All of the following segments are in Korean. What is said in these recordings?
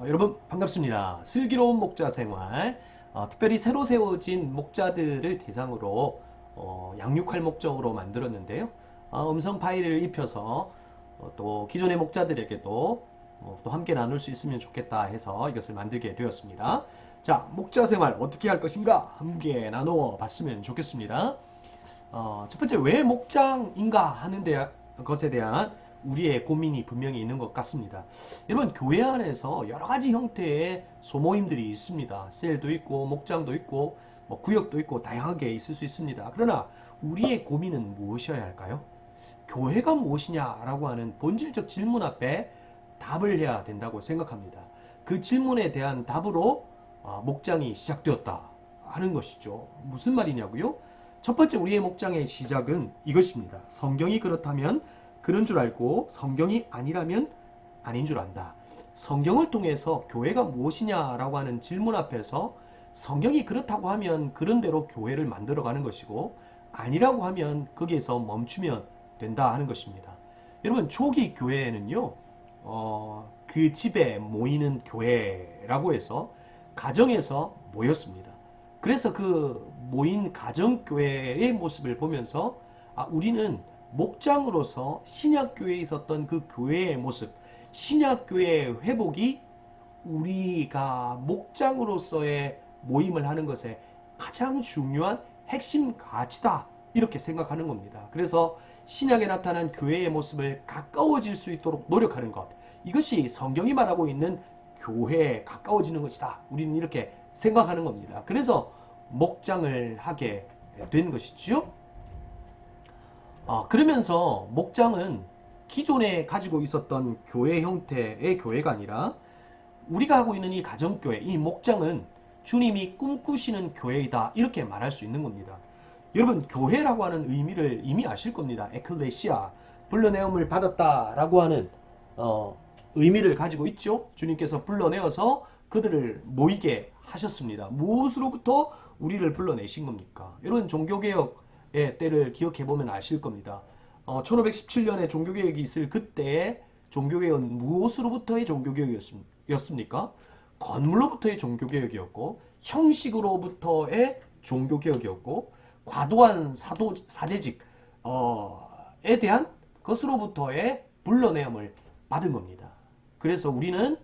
어, 여러분 반갑습니다. 슬기로운 목자 생활 어, 특별히 새로 세워진 목자들을 대상으로 어, 양육할 목적으로 만들었는데요. 어, 음성 파일을 입혀서 어, 또 기존의 목자들에게도 어, 또 함께 나눌 수 있으면 좋겠다 해서 이것을 만들게 되었습니다. 자, 목자 생활 어떻게 할 것인가 함께 나누어 봤으면 좋겠습니다. 어, 첫 번째 왜 목장인가 하는 데, 것에 대한 우리의 고민이 분명히 있는 것 같습니다. 여러분 교회 안에서 여러 가지 형태의 소모임들이 있습니다. 셀도 있고 목장도 있고 뭐 구역도 있고 다양하게 있을 수 있습니다. 그러나 우리의 고민은 무엇이어야 할까요? 교회가 무엇이냐라고 하는 본질적 질문 앞에 답을 해야 된다고 생각합니다. 그 질문에 대한 답으로 아, 목장이 시작되었다 하는 것이죠. 무슨 말이냐고요? 첫 번째 우리의 목장의 시작은 이것입니다. 성경이 그렇다면 그런 줄 알고 성경이 아니라면 아닌 줄 안다. 성경을 통해서 교회가 무엇이냐라고 하는 질문 앞에서 성경이 그렇다고 하면 그런 대로 교회를 만들어가는 것이고 아니라고 하면 거기에서 멈추면 된다 하는 것입니다. 여러분 초기 교회에는요, 어, 그 집에 모이는 교회라고 해서 가정에서 모였습니다. 그래서 그 모인 가정교회의 모습을 보면서 아, 우리는 목장으로서 신약교회에 있었던 그 교회의 모습, 신약교회의 회복이 우리가 목장으로서의 모임을 하는 것에 가장 중요한 핵심 가치다. 이렇게 생각하는 겁니다. 그래서 신약에 나타난 교회의 모습을 가까워질 수 있도록 노력하는 것. 이것이 성경이 말하고 있는 교회에 가까워지는 것이다. 우리는 이렇게 생각하는 겁니다. 그래서 목장을 하게 된 것이지요. 아, 그러면서 목장은 기존에 가지고 있었던 교회 형태의 교회가 아니라 우리가 하고 있는 이 가정교회, 이 목장은 주님이 꿈꾸시는 교회이다. 이렇게 말할 수 있는 겁니다. 여러분, 교회라고 하는 의미를 이미 아실 겁니다. 에클레시아, 불러내음을 받았다라고 하는 어, 의미를 가지고 있죠. 주님께서 불러내어서 그들을 모이게 하셨습니다. 무엇으로부터 우리를 불러내신 겁니까? 여러분, 종교개혁 의 때를 기억해 보면 아실 겁니다. 어, 1517년에 종교개혁이 있을 그때 종교개혁은 무엇으로부터의 종교개혁이었습니까? 건물로부터의 종교개혁이었고 형식으로부터의 종교개혁이었고 과도한 사도, 사제직에 대한 것으로부터의 불러내음을 받은 겁니다. 그래서 우리는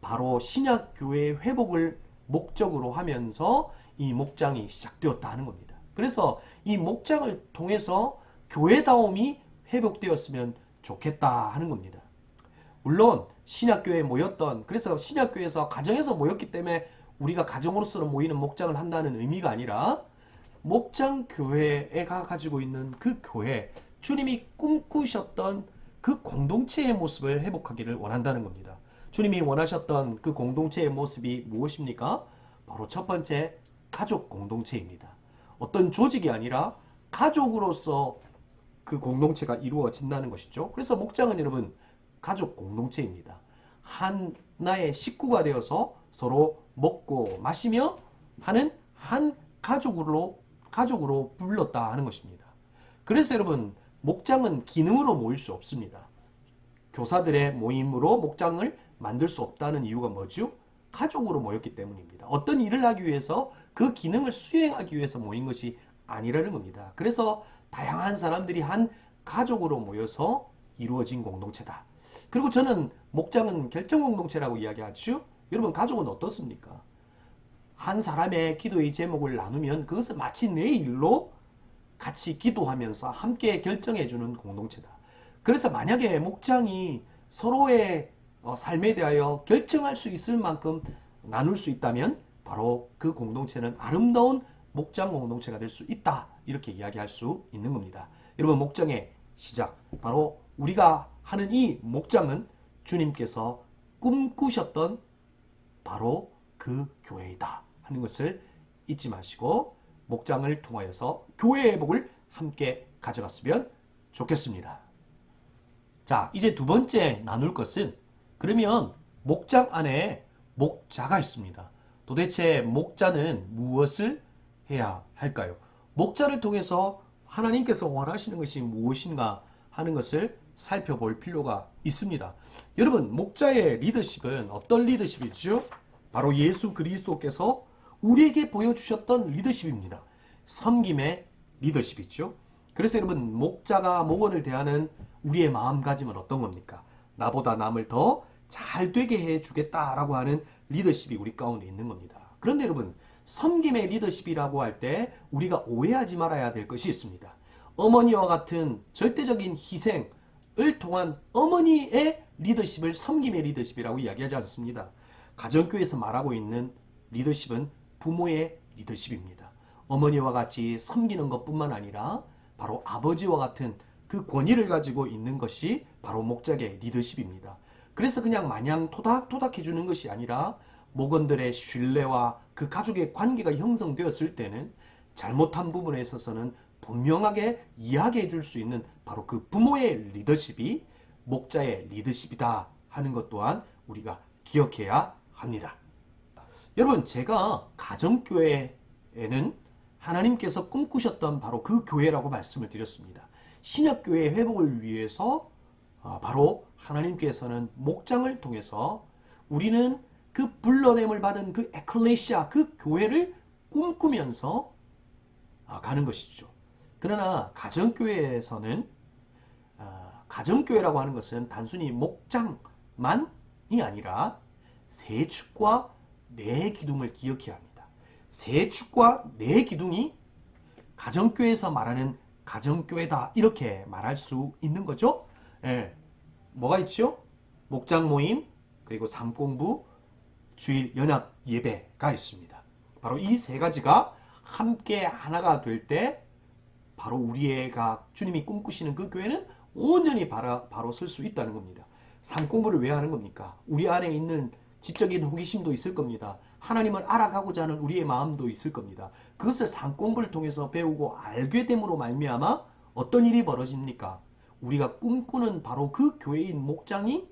바로 신약교회의 회복을 목적으로 하면서 이 목장이 시작되었다 하는 겁니다. 그래서 이 목장을 통해서 교회다움이 회복되었으면 좋겠다 하는 겁니다. 물론 신약교회에 모였던 그래서 신약교회에서 가정에서 모였기 때문에 우리가 가정으로서 모이는 목장을 한다는 의미가 아니라 목장 교회가 가지고 있는 그 교회 주님이 꿈꾸셨던 그 공동체의 모습을 회복하기를 원한다는 겁니다. 주님이 원하셨던 그 공동체의 모습이 무엇입니까? 바로 첫 번째 가족 공동체입니다. 어떤 조직이 아니라 가족으로서 그 공동체가 이루어진다는 것이죠. 그래서 목장은 여러분 가족 공동체입니다. 하나의 식구가 되어서 서로 먹고 마시며 하는 한 가족으로 가족으로 불렀다 하는 것입니다. 그래서 여러분 목장은 기능으로 모일 수 없습니다. 교사들의 모임으로 목장을 만들 수 없다는 이유가 뭐죠? 가족으로 모였기 때문입니다. 어떤 일을 하기 위해서 그 기능을 수행하기 위해서 모인 것이 아니라는 겁니다. 그래서 다양한 사람들이 한 가족으로 모여서 이루어진 공동체다. 그리고 저는 목장은 결정 공동체라고 이야기하죠. 여러분 가족은 어떻습니까? 한 사람의 기도의 제목을 나누면 그것은 마치 내 일로 같이 기도하면서 함께 결정해주는 공동체다. 그래서 만약에 목장이 서로의 어, 삶에 대하여 결정할 수 있을 만큼 나눌 수 있다면 바로 그 공동체는 아름다운 목장 공동체가 될 수 있다. 이렇게 이야기할 수 있는 겁니다. 여러분 목장의 시작 바로 우리가 하는 이 목장은 주님께서 꿈꾸셨던 바로 그 교회이다 하는 것을 잊지 마시고 목장을 통하여서 교회의 복을 함께 가져갔으면 좋겠습니다. 자 이제 두 번째 나눌 것은 그러면 목장 안에 목자가 있습니다. 도대체 목자는 무엇을 해야 할까요? 목자를 통해서 하나님께서 원하시는 것이 무엇인가 하는 것을 살펴볼 필요가 있습니다. 여러분, 목자의 리더십은 어떤 리더십이죠? 바로 예수 그리스도께서 우리에게 보여주셨던 리더십입니다. 섬김의 리더십이죠. 그래서 여러분, 목자가 목원을 대하는 우리의 마음가짐은 어떤 겁니까? 나보다 남을 더 잘 되게 해주겠다라고 하는 리더십이 우리 가운데 있는 겁니다. 그런데 여러분, 섬김의 리더십이라고 할 때 우리가 오해하지 말아야 될 것이 있습니다. 어머니와 같은 절대적인 희생을 통한 어머니의 리더십을 섬김의 리더십이라고 이야기하지 않습니다. 가정교회에서 말하고 있는 리더십은 부모의 리더십입니다. 어머니와 같이 섬기는 것뿐만 아니라 바로 아버지와 같은 그 권위를 가지고 있는 것이 바로 목자의 리더십입니다. 그래서 그냥 마냥 토닥토닥 해주는 것이 아니라 목원들의 신뢰와 그 가족의 관계가 형성되었을 때는 잘못한 부분에 있어서는 분명하게 이야기해 줄 수 있는 바로 그 부모의 리더십이 목자의 리더십이다 하는 것 또한 우리가 기억해야 합니다. 여러분 제가 가정교회에는 하나님께서 꿈꾸셨던 바로 그 교회라고 말씀을 드렸습니다. 신약교회의 회복을 위해서 아, 바로 하나님께서는 목장을 통해서 우리는 그 불러냄을 받은 그 에클레시아 그 교회를 꿈꾸면서 아, 가는 것이죠. 그러나 가정교회에서는 아, 가정교회라고 하는 것은 단순히 목장만이 아니라 세 축과 네 기둥을 기억해야 합니다. 세 축과 네 기둥이 가정교회에서 말하는 가정교회다 이렇게 말할 수 있는 거죠. 예. 뭐가 있죠? 목장 모임 그리고 삼공부 주일 연합 예배가 있습니다. 바로 이 세 가지가 함께 하나가 될 때 바로 우리가 주님이 꿈꾸시는 그 교회는 온전히 바로, 바로 설 수 있다는 겁니다. 삼공부를 왜 하는 겁니까? 우리 안에 있는 지적인 호기심도 있을 겁니다. 하나님을 알아가고자 하는 우리의 마음도 있을 겁니다. 그것을 삼공부를 통해서 배우고 알게 됨으로 말미암아 어떤 일이 벌어집니까? 우리가 꿈꾸는 바로 그 교회인 목장이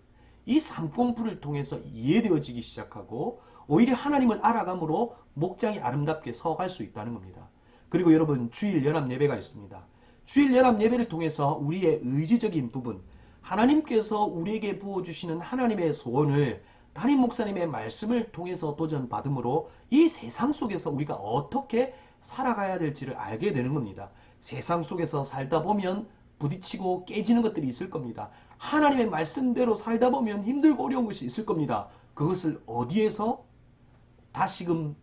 이 삼공부를 통해서 이해되어지기 시작하고 오히려 하나님을 알아감으로 목장이 아름답게 서갈 수 있다는 겁니다. 그리고 여러분 주일 연합 예배가 있습니다. 주일 연합 예배를 통해서 우리의 의지적인 부분 하나님께서 우리에게 부어주시는 하나님의 소원을 담임 목사님의 말씀을 통해서 도전받음으로 이 세상 속에서 우리가 어떻게 살아가야 될지를 알게 되는 겁니다. 세상 속에서 살다 보면 부딪히고 깨지는 것들이 있을 겁니다. 하나님의 말씀대로 살다 보면 힘들고 어려운 것이 있을 겁니다. 그것을 어디에서 다시금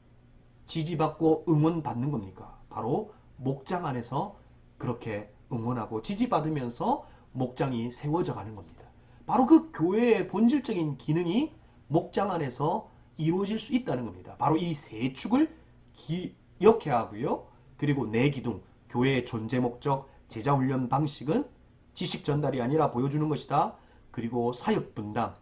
지지받고 응원받는 겁니까? 바로 목장 안에서 그렇게 응원하고 지지받으면서 목장이 세워져 가는 겁니다. 바로 그 교회의 본질적인 기능이 목장 안에서 이루어질 수 있다는 겁니다. 바로 이 세 축을 기억해야 하고요. 그리고 내 기둥, 교회의 존재 목적, 제자 훈련 방식은 지식 전달이 아니라 보여주는 것이다. 그리고 사역 분담,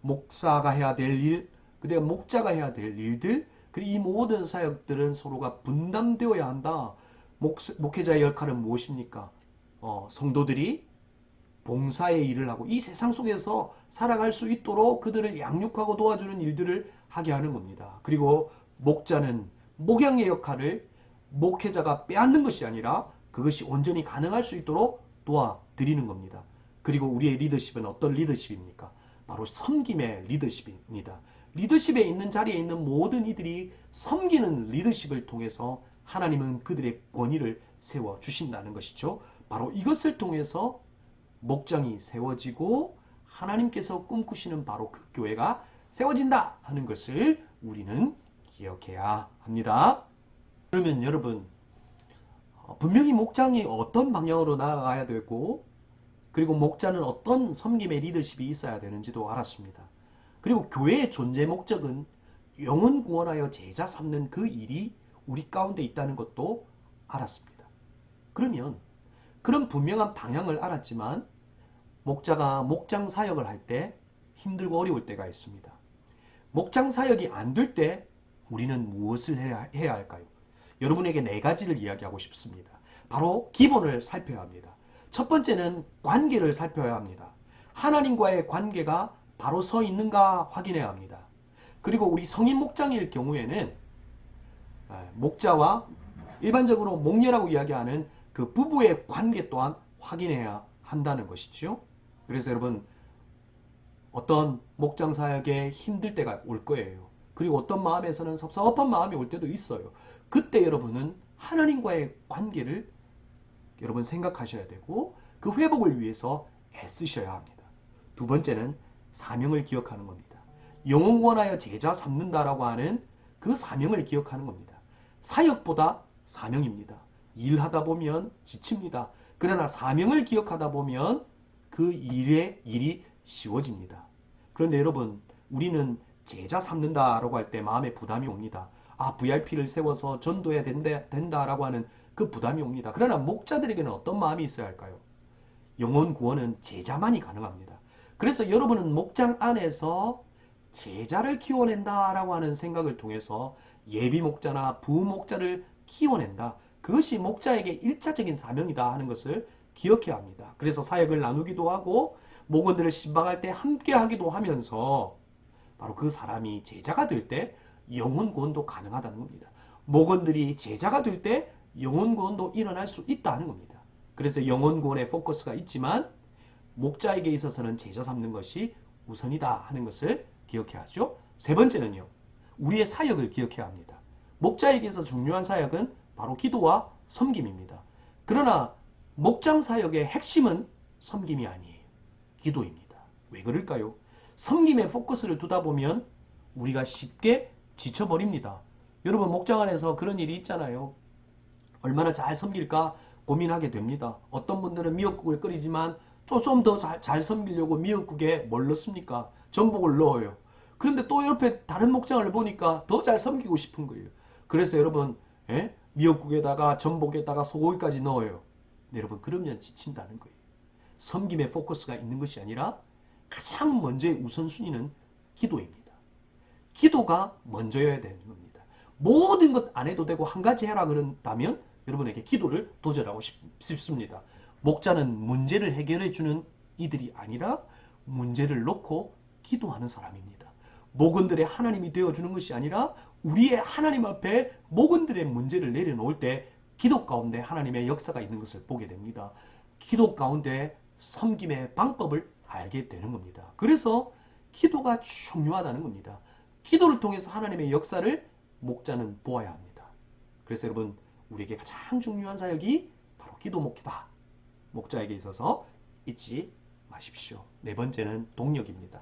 목사가 해야 될 일, 그리고 목자가 해야 될 일들, 그리고 이 모든 사역들은 서로가 분담되어야 한다. 목, 목회자의 역할은 무엇입니까? 어, 성도들이 봉사의 일을 하고 이 세상 속에서 살아갈 수 있도록 그들을 양육하고 도와주는 일들을 하게 하는 겁니다. 그리고 목자는 목양의 역할을 목회자가 빼앗는 것이 아니라 그것이 온전히 가능할 수 있도록 도와드리는 겁니다. 그리고 우리의 리더십은 어떤 리더십입니까? 바로 섬김의 리더십입니다. 리더십에 있는 자리에 있는 모든 이들이 섬기는 리더십을 통해서 하나님은 그들의 권위를 세워 주신다는 것이죠. 바로 이것을 통해서 목장이 세워지고 하나님께서 꿈꾸시는 바로 그 교회가 세워진다 하는 것을 우리는 기억해야 합니다. 그러면 여러분 어, 분명히 목장이 어떤 방향으로 나아가야 되고 그리고 목자는 어떤 섬김의 리더십이 있어야 되는지도 알았습니다. 그리고 교회의 존재 목적은 영혼 구원하여 제자 삼는 그 일이 우리 가운데 있다는 것도 알았습니다. 그러면 그런 분명한 방향을 알았지만 목자가 목장 사역을 할 때 힘들고 어려울 때가 있습니다. 목장 사역이 안 될 때 우리는 무엇을 해야, 해야 할까요? 여러분에게 네 가지를 이야기하고 싶습니다. 바로 기본을 살펴야 합니다. 첫 번째는 관계를 살펴야 합니다. 하나님과의 관계가 바로 서 있는가 확인해야 합니다. 그리고 우리 성인 목장일 경우에는 아, 목자와 일반적으로 목녀라고 이야기하는 그 부부의 관계 또한 확인해야 한다는 것이죠. 그래서 여러분 어떤 목장 사역에 힘들 때가 올 거예요. 그리고 어떤 마음에서는 섭섭한 마음이 올 때도 있어요. 그때 여러분은 하나님과의 관계를 여러분 생각하셔야 되고 그 회복을 위해서 애쓰셔야 합니다. 두 번째는 사명을 기억하는 겁니다. 영혼권하여 제자 삼는다라고 하는 그 사명을 기억하는 겁니다. 사역보다 사명입니다. 일하다 보면 지칩니다. 그러나 사명을 기억하다 보면 그 일의 일이 쉬워집니다. 그런데 여러분, 우리는 제자 삼는다라고 할 때 마음에 부담이 옵니다. 아, VIP를 세워서 전도해야 된다, 된다라고 하는 그 부담이 옵니다. 그러나 목자들에게는 어떤 마음이 있어야 할까요? 영혼 구원은 제자만이 가능합니다. 그래서 여러분은 목장 안에서 제자를 키워낸다라고 하는 생각을 통해서 예비 목자나 부목자를 키워낸다. 그것이 목자에게 일차적인 사명이다 하는 것을 기억해야 합니다. 그래서 사역을 나누기도 하고 목원들을 신방할 때 함께 하기도 하면서 바로 그 사람이 제자가 될 때 영혼 구원도 가능하다는 겁니다. 목원들이 제자가 될 때 영혼 구원도 일어날 수 있다는 겁니다. 그래서 영혼 구원에 포커스가 있지만 목자에게 있어서는 제자 삼는 것이 우선이다 하는 것을 기억해야 하죠. 세 번째는요. 우리의 사역을 기억해야 합니다. 목자에게서 중요한 사역은 바로 기도와 섬김입니다. 그러나 목장 사역의 핵심은 섬김이 아니에요. 기도입니다. 왜 그럴까요? 섬김에 포커스를 두다 보면 우리가 쉽게 지쳐버립니다. 여러분 목장 안에서 그런 일이 있잖아요. 얼마나 잘 섬길까 고민하게 됩니다. 어떤 분들은 미역국을 끓이지만 좀 더잘 섬기려고 미역국에 뭘 넣습니까? 전복을 넣어요. 그런데 또 옆에 다른 목장을 보니까 더 잘 섬기고 싶은 거예요. 그래서 여러분 예? 미역국에다가 전복에다가 소고기까지 넣어요. 네, 여러분 그러면 지친다는 거예요. 섬김의 포커스가 있는 것이 아니라 가장 먼저의 우선순위는 기도입니다. 기도가 먼저여야 되는 겁니다. 모든 것 안 해도 되고 한 가지 해라 그런다면 여러분에게 기도를 도전하고 싶습니다. 목자는 문제를 해결해 주는 이들이 아니라 문제를 놓고 기도하는 사람입니다. 목원들의 하나님이 되어주는 것이 아니라 우리의 하나님 앞에 목원들의 문제를 내려놓을 때 기도 가운데 하나님의 역사가 있는 것을 보게 됩니다. 기도 가운데 섬김의 방법을 알게 되는 겁니다. 그래서 기도가 중요하다는 겁니다. 기도를 통해서 하나님의 역사를 목자는 보아야 합니다. 그래서 여러분 우리에게 가장 중요한 사역이 바로 기도 목기다. 목자에게 있어서 잊지 마십시오. 네 번째는 동력입니다.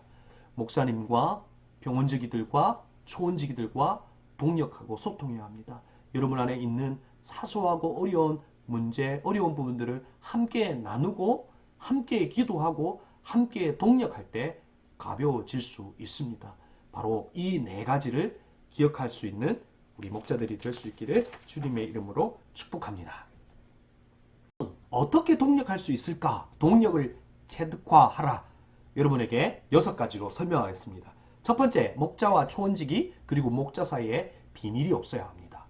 목사님과 병원직이들과 초원직이들과 동력하고 소통해야 합니다. 여러분 안에 있는 사소하고 어려운 문제, 어려운 부분들을 함께 나누고 함께 기도하고 함께 동력할 때 가벼워질 수 있습니다. 바로 이 네 가지를 기억할 수 있는 우리 목자들이 될 수 있기를 주님의 이름으로 축복합니다. 어떻게 동력할 수 있을까? 동력을 체득화하라. 여러분에게 여섯 가지로 설명하겠습니다. 첫 번째, 목자와 초원직이 그리고 목자 사이에 비밀이 없어야 합니다.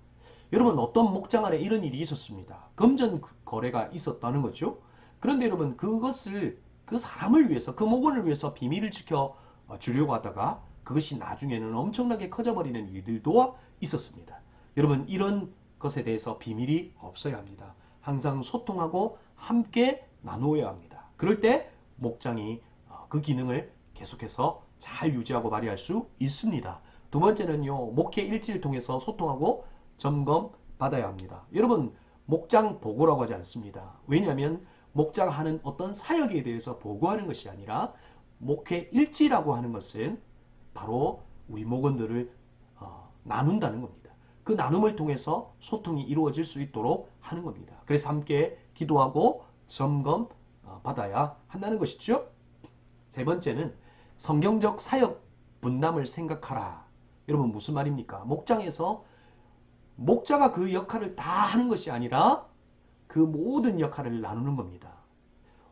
여러분 어떤 목장 안에 이런 일이 있었습니다. 금전 거래가 있었다는 거죠. 그런데 여러분 그것을 그 사람을 위해서 그 목원을 위해서 비밀을 지켜 주려고 하다가 그것이 나중에는 엄청나게 커져버리는 일들도 있었습니다. 여러분 이런 것에 대해서 비밀이 없어야 합니다. 항상 소통하고 함께 나누어야 합니다. 그럴 때 목장이 어, 그 기능을 계속해서 잘 유지하고 발휘할 수 있습니다. 두 번째는요, 목회 일지를 통해서 소통하고 점검 받아야 합니다. 여러분, 목장 보고라고 하지 않습니다. 왜냐하면 목자가 하는 어떤 사역에 대해서 보고하는 것이 아니라 목회 일지라고 하는 것은 바로 우리 목원들을 어, 나눈다는 겁니다. 그 나눔을 통해서 소통이 이루어질 수 있도록 하는 겁니다. 그래서 함께 기도하고 점검 어, 받아야 한다는 것이죠. 세 번째는 성경적 사역 분담을 생각하라. 여러분 무슨 말입니까? 목장에서 목자가 그 역할을 다 하는 것이 아니라 그 모든 역할을 나누는 겁니다.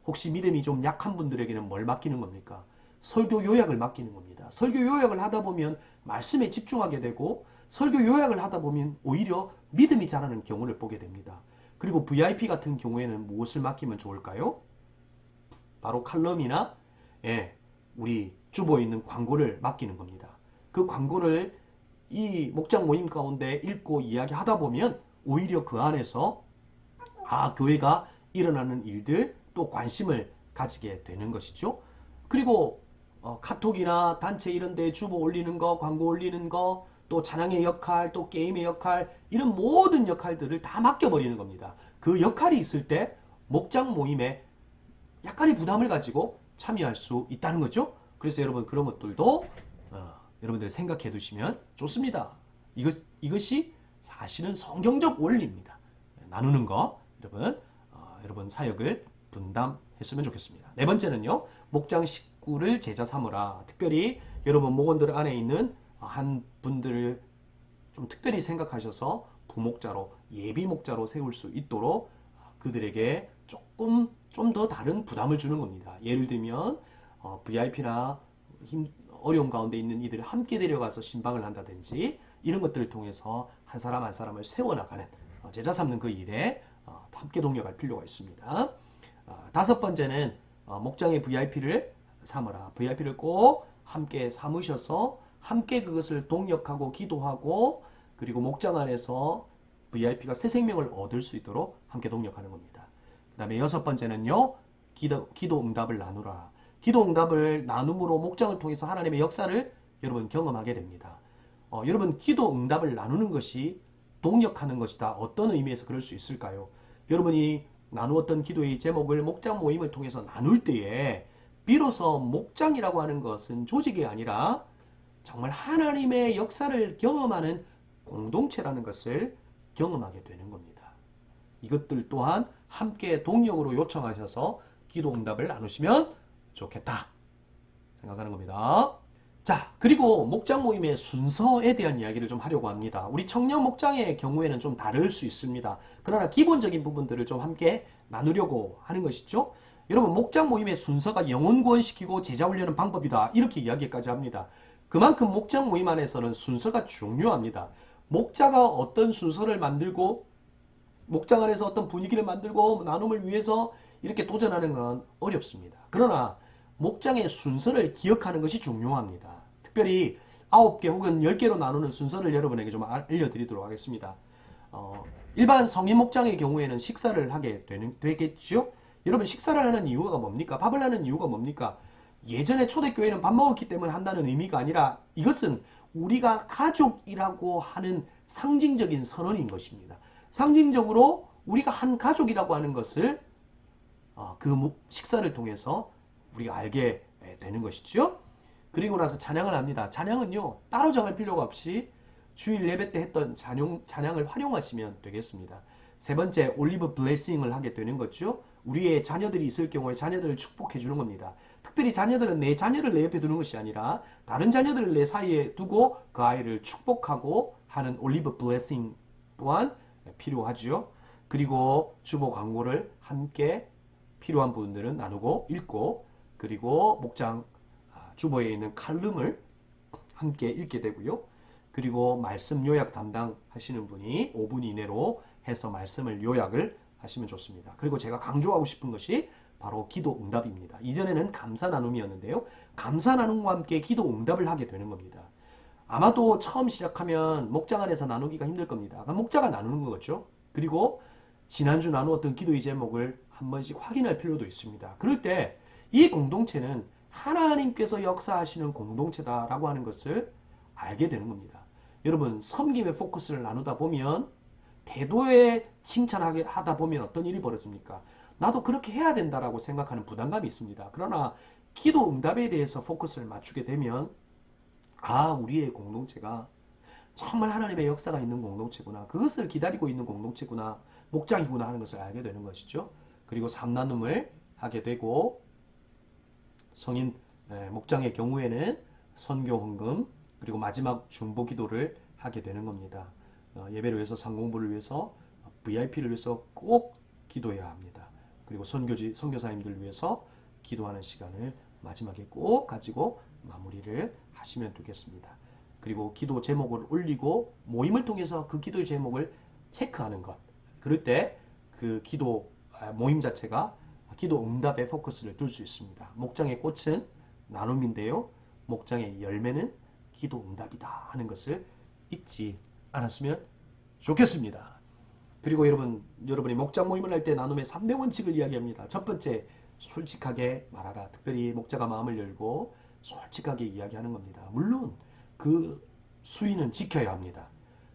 혹시 믿음이 좀 약한 분들에게는 뭘 맡기는 겁니까? 설교 요약을 맡기는 겁니다. 설교 요약을 하다 보면 말씀에 집중하게 되고 설교 요약을 하다 보면 오히려 믿음이 자라는 경우를 보게 됩니다. 그리고 VIP 같은 경우에는 무엇을 맡기면 좋을까요? 바로 칼럼이나 예, 우리 주보에 있는 광고를 맡기는 겁니다. 그 광고를 이 목장 모임 가운데 읽고 이야기하다 보면 오히려 그 안에서 아 교회가 일어나는 일들 또 관심을 가지게 되는 것이죠. 그리고 어, 카톡이나 단체 이런 데 주보 올리는 거, 광고 올리는 거, 또 찬양의 역할, 또 게임의 역할, 이런 모든 역할들을 다 맡겨버리는 겁니다. 그 역할이 있을 때 목장 모임에 약간의 부담을 가지고 참여할 수 있다는 거죠. 그래서 여러분 그런 것들도 어, 여러분들 생각해 두시면 좋습니다. 이것, 이것이 사실은 성경적 원리입니다. 나누는 거 여러분 어, 여러분 사역을 분담했으면 좋겠습니다. 네 번째는요. 목장 식 구를 제자 삼으라. 특별히 여러분 목원들 안에 있는 한 분들을 좀 특별히 생각하셔서 부목자로 예비 목자로 세울 수 있도록 그들에게 조금 좀 더 다른 부담을 주는 겁니다. 예를 들면 어, VIP나 힘, 어려움 가운데 있는 이들을 함께 데려가서 신방을 한다든지 이런 것들을 통해서 한 사람 한 사람을 세워나가는 어, 제자 삼는 그 일에 어, 함께 동력할 필요가 있습니다. 어, 다섯 번째는 어, 목장의 VIP를 삼으라. VIP를 꼭 함께 삼으셔서 함께 그것을 동력하고 기도하고 그리고 목장 안에서 VIP가 새 생명을 얻을 수 있도록 함께 동력하는 겁니다. 그 다음에 여섯 번째는요. 기도, 기도 응답을 나누라. 기도 응답을 나눔으로 목장을 통해서 하나님의 역사를 여러분 경험하게 됩니다. 어, 여러분 기도 응답을 나누는 것이 동력하는 것이다. 어떤 의미에서 그럴 수 있을까요? 여러분이 나누었던 기도의 제목을 목장 모임을 통해서 나눌 때에 비로소 목장이라고 하는 것은 조직이 아니라 정말 하나님의 역사를 경험하는 공동체라는 것을 경험하게 되는 겁니다. 이것들 또한 함께 동력으로 요청하셔서 기도 응답을 나누시면 좋겠다 생각하는 겁니다. 자, 그리고 목장 모임의 순서에 대한 이야기를 좀 하려고 합니다. 우리 청년 목장의 경우에는 좀 다를 수 있습니다. 그러나 기본적인 부분들을 좀 함께 나누려고 하는 것이죠. 여러분, 목장 모임의 순서가 영혼 구원시키고 제자 훈련하는 방법이다. 이렇게 이야기까지 합니다. 그만큼 목장 모임 안에서는 순서가 중요합니다. 목자가 어떤 순서를 만들고 목장 안에서 어떤 분위기를 만들고 나눔을 위해서 이렇게 도전하는 건 어렵습니다. 그러나 목장의 순서를 기억하는 것이 중요합니다. 특별히 9개 혹은 10개로 나누는 순서를 여러분에게 좀 알려드리도록 하겠습니다. 어, 일반 성인 목장의 경우에는 식사를 하게 되는, 되겠죠? 여러분 식사를 하는 이유가 뭡니까? 밥을 하는 이유가 뭡니까? 예전에 초대교회는 밥 먹었기 때문에 한다는 의미가 아니라 이것은 우리가 가족이라고 하는 상징적인 선언인 것입니다. 상징적으로 우리가 한 가족이라고 하는 것을 어, 그 식사를 통해서 우리가 알게 되는 것이죠. 그리고 나서 찬양을 합니다. 찬양은요 따로 정할 필요가 없이 주일 예배 때 했던 찬양, 찬양을 활용하시면 되겠습니다. 세 번째 올리브 블레싱을 하게 되는 거죠. 우리의 자녀들이 있을 경우에 자녀들을 축복해 주는 겁니다. 특별히 자녀들은 내 자녀를 내 옆에 두는 것이 아니라 다른 자녀들을 내 사이에 두고 그 아이를 축복하고 하는 올리브 블레싱 또한 필요하죠. 그리고 주보 광고를 함께 필요한 부분들은 나누고 읽고 그리고 목장 아, 주보에 있는 칼럼을 함께 읽게 되고요. 그리고 말씀 요약 담당 하시는 분이 5분 이내로 해서 말씀을 요약을 하시면 좋습니다. 그리고 제가 강조하고 싶은 것이 바로 기도 응답입니다. 이전에는 감사 나눔이었는데요. 감사 나눔과 함께 기도 응답을 하게 되는 겁니다. 아마도 처음 시작하면 목장 안에서 나누기가 힘들 겁니다. 목자가 나누는 거죠. 그리고 지난주 나누었던 기도의 제목을 한 번씩 확인할 필요도 있습니다. 그럴 때 이 공동체는 하나님께서 역사하시는 공동체다라고 하는 것을 알게 되는 겁니다. 여러분 섬김의 포커스를 나누다 보면 태도에 칭찬하게 하다 보면 어떤 일이 벌어집니까? 나도 그렇게 해야 된다라고 생각하는 부담감이 있습니다. 그러나 기도 응답에 대해서 포커스를 맞추게 되면 아 우리의 공동체가 정말 하나님의 역사가 있는 공동체구나. 그것을 기다리고 있는 공동체구나. 목장이구나 하는 것을 알게 되는 것이죠. 그리고 삼나눔을 하게 되고 성인 목장의 경우에는 선교 헌금 그리고 마지막 중보 기도를 하게 되는 겁니다. 어, 예배를 위해서 상공부를 위해서 VIP를 위해서 꼭 기도해야 합니다. 그리고 선교지 선교사님들 위해서 기도하는 시간을 마지막에 꼭 가지고 마무리를 하시면 되겠습니다. 그리고 기도 제목을 올리고 모임을 통해서 그 기도 제목을 체크하는 것. 그럴 때 그 기도 아, 모임 자체가 기도 응답에 포커스를 둘 수 있습니다. 목장의 꽃은 나눔인데요. 목장의 열매는 기도 응답이다 하는 것을 잊지 않았으면 좋겠습니다. 그리고 여러분, 여러분이 목장 모임을 할 때 나눔의 3대 원칙을 이야기합니다. 첫 번째, 솔직하게 말하라. 특별히 목자가 마음을 열고 솔직하게 이야기하는 겁니다. 물론 그 수위는 지켜야 합니다.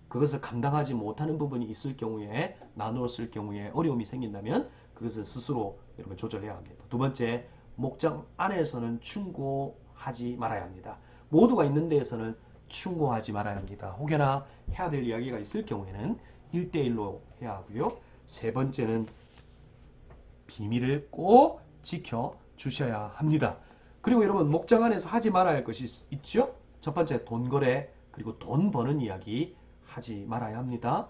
그것을 감당하지 못하는 부분이 있을 경우에 나누었을 경우에 어려움이 생긴다면 그것을 스스로 여러분 조절해야 합니다. 두 번째, 목장 안에서는 충고하지 말아야 합니다. 모두가 있는 데에서는 충고하지 말아야 합니다. 혹여나 해야 될 이야기가 있을 경우에는 1대1로 해야 하고요. 세 번째는 비밀을 꼭 지켜 주셔야 합니다. 그리고 여러분 목장 안에서 하지 말아야 할 것이 있- 있죠? 첫 번째 돈 거래 그리고 돈 버는 이야기 하지 말아야 합니다.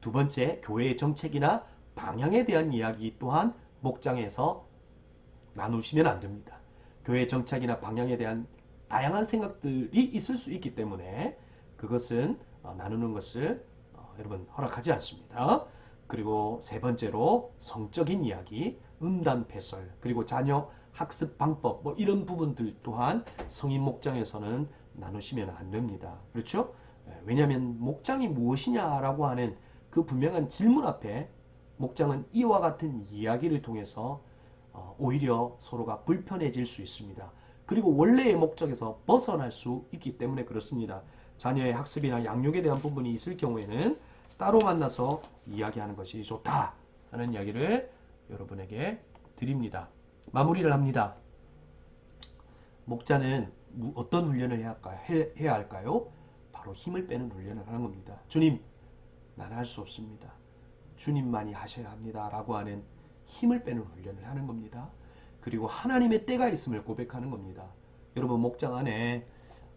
두 번째 교회의 정책이나 방향에 대한 이야기 또한 목장에서 나누시면 안 됩니다. 교회의 정책이나 방향에 대한 다양한 생각들이 있을 수 있기 때문에 그것은 어, 나누는 것을 어, 여러분 허락하지 않습니다. 그리고 세 번째로 성적인 이야기, 음담 패설, 그리고 자녀 학습 방법 뭐 이런 부분들 또한 성인 목장에서는 나누시면 안 됩니다. 그렇죠? 예, 왜냐하면 목장이 무엇이냐라고 하는 그 분명한 질문 앞에 목장은 이와 같은 이야기를 통해서 어, 오히려 서로가 불편해질 수 있습니다. 그리고 원래의 목적에서 벗어날 수 있기 때문에 그렇습니다. 자녀의 학습이나 양육에 대한 부분이 있을 경우에는 따로 만나서 이야기하는 것이 좋다 하는 이야기를 여러분에게 드립니다. 마무리를 합니다. 목자는 무- 어떤 훈련을 해야 할까요? 해- 해야 할까요? 바로 힘을 빼는 훈련을 하는 겁니다. 주님, 나는 할 수 없습니다. 주님만이 하셔야 합니다. 라고 하는 힘을 빼는 훈련을 하는 겁니다. 그리고 하나님의 때가 있음을 고백하는 겁니다. 여러분, 목장 안에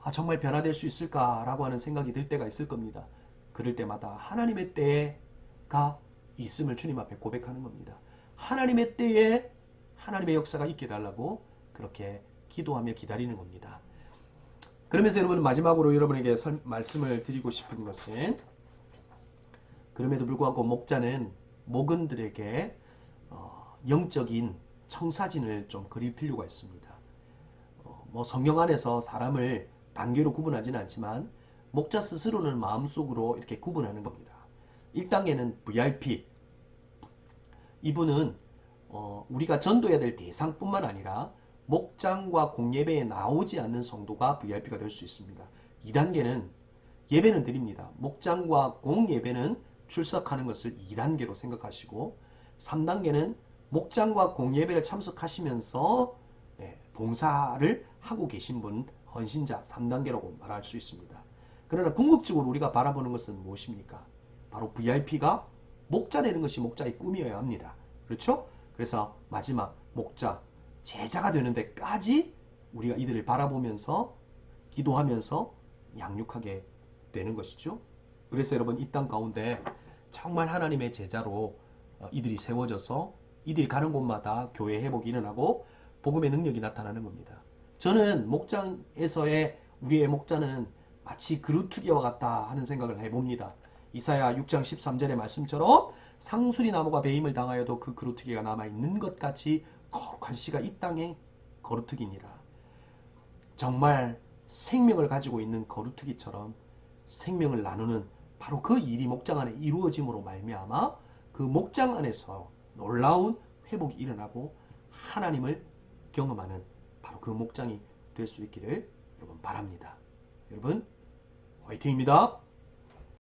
아, 정말 변화될 수 있을까라고 하는 생각이 들 때가 있을 겁니다. 그럴 때마다 하나님의 때가 있음을 주님 앞에 고백하는 겁니다. 하나님의 때에 하나님의 역사가 있게 달라고 그렇게 기도하며 기다리는 겁니다. 그러면서 여러분 마지막으로 여러분에게 설- 말씀을 드리고 싶은 것은 그럼에도 불구하고 목자는 목은들에게 어, 영적인 청사진을 좀 그릴 필요가 있습니다. 어, 뭐 성경 안에서 사람을 단계로 구분하지는 않지만 목자 스스로는 마음속으로 이렇게 구분하는 겁니다. 1단계는 VIP. 이분은 어, 우리가 전도해야 될 대상뿐만 아니라 목장과 공예배에 나오지 않는 성도가 VIP가 될 수 있습니다. 2단계는 예배는 드립니다. 목장과 공예배는 출석하는 것을 2단계로 생각하시고 3단계는 목장과 공예배를 참석하시면서 예, 봉사를 하고 계신 분 헌신자 3단계라고 말할 수 있습니다. 그러나 궁극적으로 우리가 바라보는 것은 무엇입니까? 바로 VIP가 목자 되는 것이 목자의 꿈이어야 합니다. 그렇죠? 그래서 마지막 목자 제자가 되는 데까지 우리가 이들을 바라보면서 기도하면서 양육하게 되는 것이죠. 그래서 여러분 이 땅 가운데 정말 하나님의 제자로 어, 이들이 세워져서 이들이 가는 곳마다 교회 회복이 일어나고 복음의 능력이 나타나는 겁니다. 저는 목장에서의 우리의 목자는 마치 그루트기와 같다 하는 생각을 해봅니다. 이사야 6장 13절의 말씀처럼 상수리 나무가 배임을 당하여도 그 그루트기가 남아 있는 것 같이 거룩한 씨가 이 땅에 거루트기니라. 정말 생명을 가지고 있는 거루트기처럼 생명을 나누는 바로 그 일이 목장 안에 이루어짐으로 말미암아 그 목장 안에서 놀라운 회복이 일어나고 하나님을 경험하는 바로 그 목장이 될 수 있기를 여러분 바랍니다. 여러분 화이팅입니다.